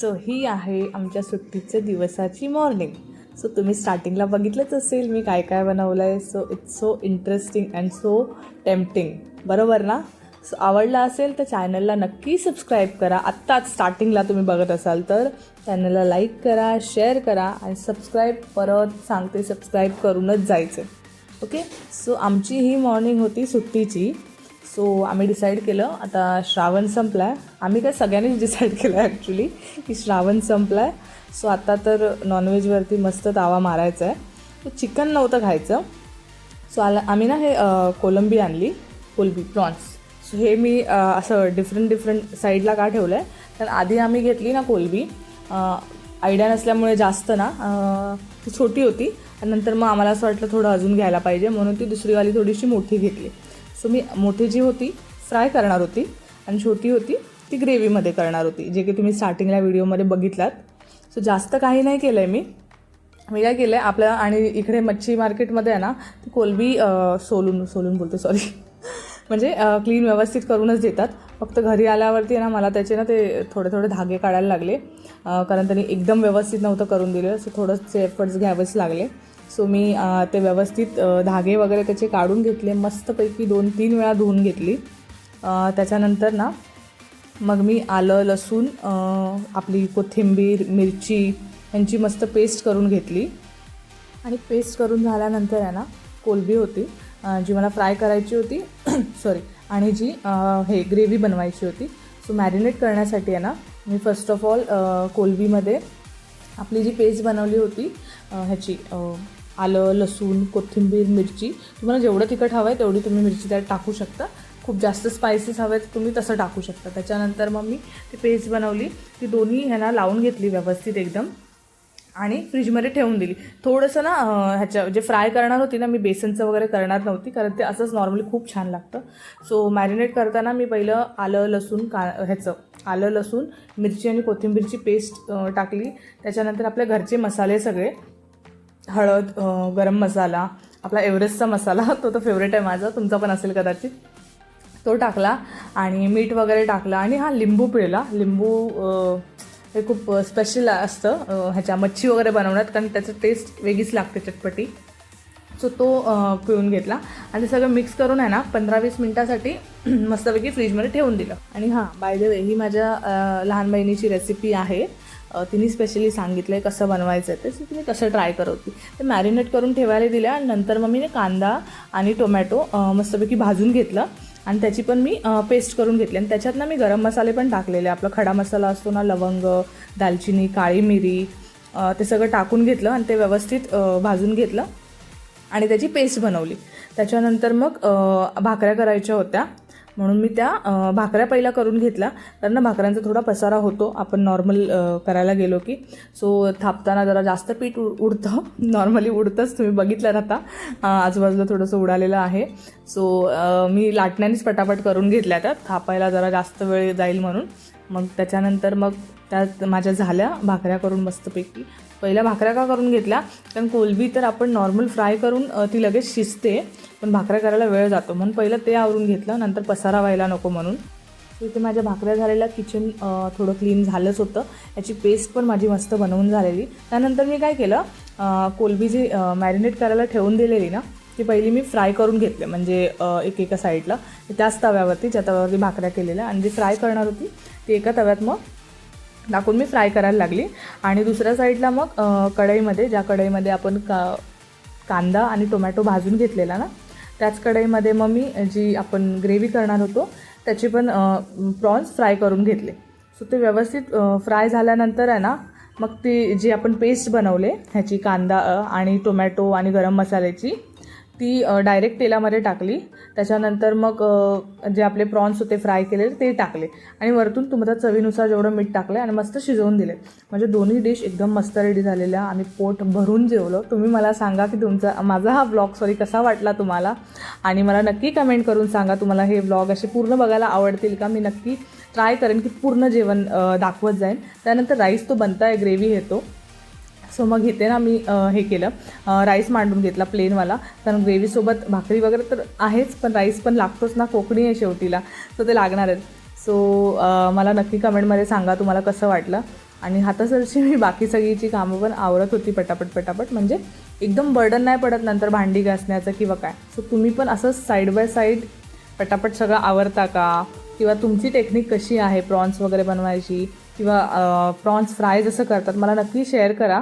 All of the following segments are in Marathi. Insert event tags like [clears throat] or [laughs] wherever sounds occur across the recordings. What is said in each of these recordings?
सो ही आहे आमच्या सुट्टीच्या दिवसाची मॉर्निंग सो तुम्ही स्टार्टिंगला बघितलंच असेल मी काय काय बनवलं आहे so it's so interesting and so tempting बरोबर ना? सो आवडला असेल तर चॅनलला नक्की सबस्क्राईब करा. आत्ताच स्टार्टिंगला तुम्ही बघत असाल तर चॅनलला लाईक करा शेअर करा आणि सबस्क्राईब परत सांगते सबस्क्राईब करूनच जायचं. ओके सो आमची ही मॉर्निंग होती सुट्टीची. सो आम्ही डिसाईड केलं. आता श्रावण संपला आहे आम्ही काय सगळ्यांनीच डिसाईड केलं आहे ॲक्च्युली की श्रावण संपला आहे सो आता तर नॉनव्हेजवरती मस्त तावा मारायचा आहे तर चिकन नव्हतं खायचं. सो आला आम्ही ना हे कोलंबी आणली. कोलबी प्रॉन्स सो हे मी असं डिफरंट डिफरंट साईडला का ठेवलं आहे कारण आधी आम्ही घेतली ना कोलबी. आयडिया नसल्यामुळे जास्त ना. ती छोटी होती. आणि नंतर मग आम्हाला असं वाटलं थोडं अजून घ्यायला पाहिजे. म्हणून ती दुसरीवाली थोडीशी मोठी घेतली. सो मी मोठी जी होती फ्राय करणार होती आणि छोटी होती ती ग्रेव्हीमध्ये करणार होती जे की तुम्ही स्टार्टिंगला व्हिडिओमध्ये बघितलात. सो जास्त काही नाही केलं आहे मी. मी काय केलं आहे आपल्या आणि इकडे मच्छी मार्केटमध्ये आहे ना ती कोलबी सोलून सोलून बोलते सॉरी [laughs] म्हणजे क्लीन व्यवस्थित करूनच देतात. फक्त घरी आल्यावरती आहे ना मला त्याचे ना ते थोडे थोडे धागे काढायला लागले. कारण त्यांनी एकदम व्यवस्थित नव्हतं करून दिलं सो थोडंसे एफर्ट्स घ्यावेच लागले. सो मी ते व्यवस्थित धागे वगैरे त्याचे काढून घेतले. मस्तपैकी दोन तीन वेळा धुवून घेतली. त्याच्यानंतर ना मग मी आलं लसूण आपली कोथिंबीर मिरची यांची मस्त पेस्ट करून घेतली. आणि पेस्ट करून झाल्यानंतर आहे ना कोलबी होती जी मला फ्राय करायची होती [clears throat] सॉरी आणि जी हे ग्रेव्ही बनवायची होती. सो मॅरिनेट करण्यासाठी आहे ना मी फर्स्ट ऑफ ऑल कोलबीमध्ये आपली जी पेस्ट बनवली होती ह्याची आलं लसूण कोथिंबीर मिरची. तुम्हाला जेवढं तिखट हवं आहे तेवढी तुम्ही मिरची त्यात टाकू शकता. खूप जास्त स्पायसेस हवे तर तुम्ही तसं टाकू शकता. त्याच्यानंतर मग मी ती पेस्ट बनवली. ती दोन्ही ह्यांना लावून घेतली व्यवस्थित एकदम. आणि फ्रीजमध्ये ठेवून दिली. थोडंसं ना ह्याच्या जे फ्राय करणार होती ना मी बेसनचं वगैरे करणार नव्हती कारण ते असंच नॉर्मली खूप छान लागतं. सो मॅरिनेट करताना मी पहिलं आलं लसूण का ह्याचं आलं लसूण मिरची आणि कोथिंबीरची पेस्ट टाकली. त्याच्यानंतर आपल्या घरचे मसाले सगळे. हळद गरम मसाला आपला एव्हरेस्टचा मसाला [laughs] तो तर फेवरेट आहे माझा तुमचा पण असेल कदाचित. तो टाकला आणि मीठ वगैरे टाकलं आणि हा लिंबू पिळला. लिंबू हे खूप स्पेशल असतं ह्याच्या मच्छी वगैरे बनवण्यात कारण त्याचं टेस्ट वेगळीच लागते चटपटी. सो तो पिळून घेतला आणि सगळं मिक्स करून आहे ना पंधरा वीस मिनटासाठी [clears throat] मस्तपैकी फ्रीजमध्ये ठेवून दिलं. आणि हां बाय द वे ही माझ्या लहान बहिणीची रेसिपी आहे. तिने स्पेशली सांगितलं आहे कसं बनवायचं आहे ते सो तिने कसं ट्राय करत होती. ते मॅरिनेट करून ठेवायला दिलं आणि नंतर मग मी कांदा आणि टोमॅटो मस्तपैकी भाजून घेतलं. आणि त्याची पण मी पेस्ट करून घेतली. आणि त्याच्यात ना मी गरम मसाले पण टाकलेले. आपला खडा मसाला असतो ना लवंग दालचिनी काळी मिरी ते सगळं टाकून घेतलं आणि ते व्यवस्थित भाजून घेतलं. आणि त्याची पेस्ट बनवली. त्याच्यानंतर मग भाकऱ्या करायच्या होत्या. म्हणून मी त्या भाकऱ्या पहिला करून घेतल्या. कारण ना भाकऱ्यांचा थोडा पसारा होतो. आपण नॉर्मल करायला गेलो की. सो थापताना जरा जास्त पीठ उड उडतं. [laughs] नॉर्मली उडतंच. तुम्ही बघितलं आता. आजूबाजूला थोडंसं उडालेलं आहे. सो मी लाटण्यानेच पटापट करून घेतल्या त्या. थापायला जरा जास्त वेळ जाईल म्हणून. मग त्याच्यानंतर मग त्यात माझ्या झाल्या भाकऱ्या करून मस्तपैकी. पहिल्या भाकऱ्या का करून घेतल्या? कारण कोलबी तर आपण नॉर्मल फ्राय करून ती लगेच शिजते. पण भाकऱ्या करायला वेळ जातो. म्हणून पहिलं ते आवरून घेतलं नंतर पसारा व्हायला नको म्हणून. तिथे इथे माझ्या भाकऱ्या झालेल्या किचन थोडं क्लीन झालंच होतं. याची पेस्ट पण माझी मस्त बनवून झालेली. त्यानंतर मी काय केलं कोलबी जी मॅरिनेट करायला ठेवून दिलेली ना ती पहिली मी फ्राय करून घेतले. म्हणजे एक एका साईडला त्याच तव्यावरती ज्या तव्यावरती भाकऱ्या केलेल्या. आणि जी फ्राय करणार होती ती एका तव्यात मग टाकून मी फ्राय करायला लागली. आणि दुसऱ्या साईडला मग कढईमध्ये ज्या कढईमध्ये आपण का कांदा आणि टोमॅटो भाजून घेतलेला ना त्याच कढईमध्ये मग मी जी आपण ग्रेव्ही करणार होतो त्याचे पण प्रॉन्स फ्राय करून घेतले. सो ते व्यवस्थित फ्राय झाल्यानंतर आहे ना मग ती जी आपण पेस्ट बनवले ह्याची कांदा आणि टोमॅटो आणि गरम मसाल्याची ती डायरेक्ट तेलामध्ये टाकली. त्याच्यानंतर मग जे आपले प्रॉन्स होते फ्राय केले ते टाकले. आणि वरतून तुमच्या चवीनुसार जेवढं मीठ टाकलं आणि मस्त शिजवून दिले म्हणजे दोन्ही डिश एकदम मस्त रेडी झालेल्या. आम्ही पोट भरून जेवलो. तुम्ही मला सांगा की तुमचा माझा हा ब्लॉग सॉरी कसा वाटला तुम्हाला? आणि मला नक्की कमेंट करून सांगा तुम्हाला हे ब्लॉग असे पूर्ण बघायला आवडतील का? मी नक्की ट्राय करेन की पूर्ण जेवण दाखवत जाईन. त्यानंतर राईस तो बनता आहे ग्रेव्ही येतो सो मग इथे ना मी हे केलं. राईस मांडून घेतला प्लेनवाला कारण ग्रेव्हीसोबत भाकरी वगैरे तर आहेच पण राईस पण लागतोच ना. कोकणी आहे शेवटीला. सो ते लागणार आहेत. सो मला नक्की कमेंटमध्ये सांगा तुम्हाला कसं वाटलं. आणि हातासरशी मी बाकी सगळीची कामं पण आवरत होती पटापट पटापट. म्हणजे एकदम बर्डन नाही पडत नंतर भांडी घासण्याचं किंवा काय. सो तुम्ही पण असंच साईड बाय साईड पटापट सगळं आवरता का? किंवा तुमची टेक्निक कशी आहे? प्रॉन्स वगैरे बनवायची किंवा प्रॉन्स फ्राय जसं करतात. मला नक्की शेअर करा.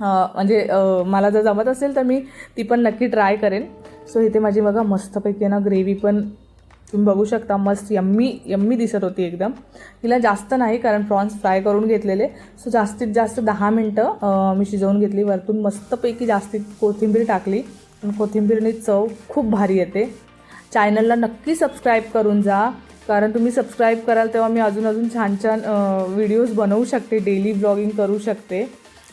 म्हणजे मला जर जमत असेल तर मी ती पण नक्की ट्राय करेन. सो इथे माझी बघा मस्तपैकी ना ग्रेव्ही पण तुम्ही बघू शकता मस्त यम्मी यम्मी दिसत होती एकदम. तिला जास्त नाही कारण प्रॉन्स फ्राय करून घेतलेले. सो जास्तीत जास्त दहा मिनटं मी शिजवून घेतली. वरतून मस्तपैकी जास्तीत कोथिंबीर टाकली. पण कोथिंबीरने चव खूप भारी येते. चॅनलला नक्की सबस्क्राईब करून जा. कारण तुम्ही सबस्क्राईब कराल तेव्हा मी अजून अजून छान छान व्हिडिओज बनवू शकते. डेली ब्लॉगिंग करू शकते.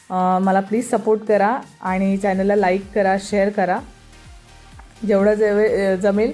मला प्लीज सपोर्ट करा आणि चॅनलला लाईक करा शेअर करा. जेवढं जेवे जमेल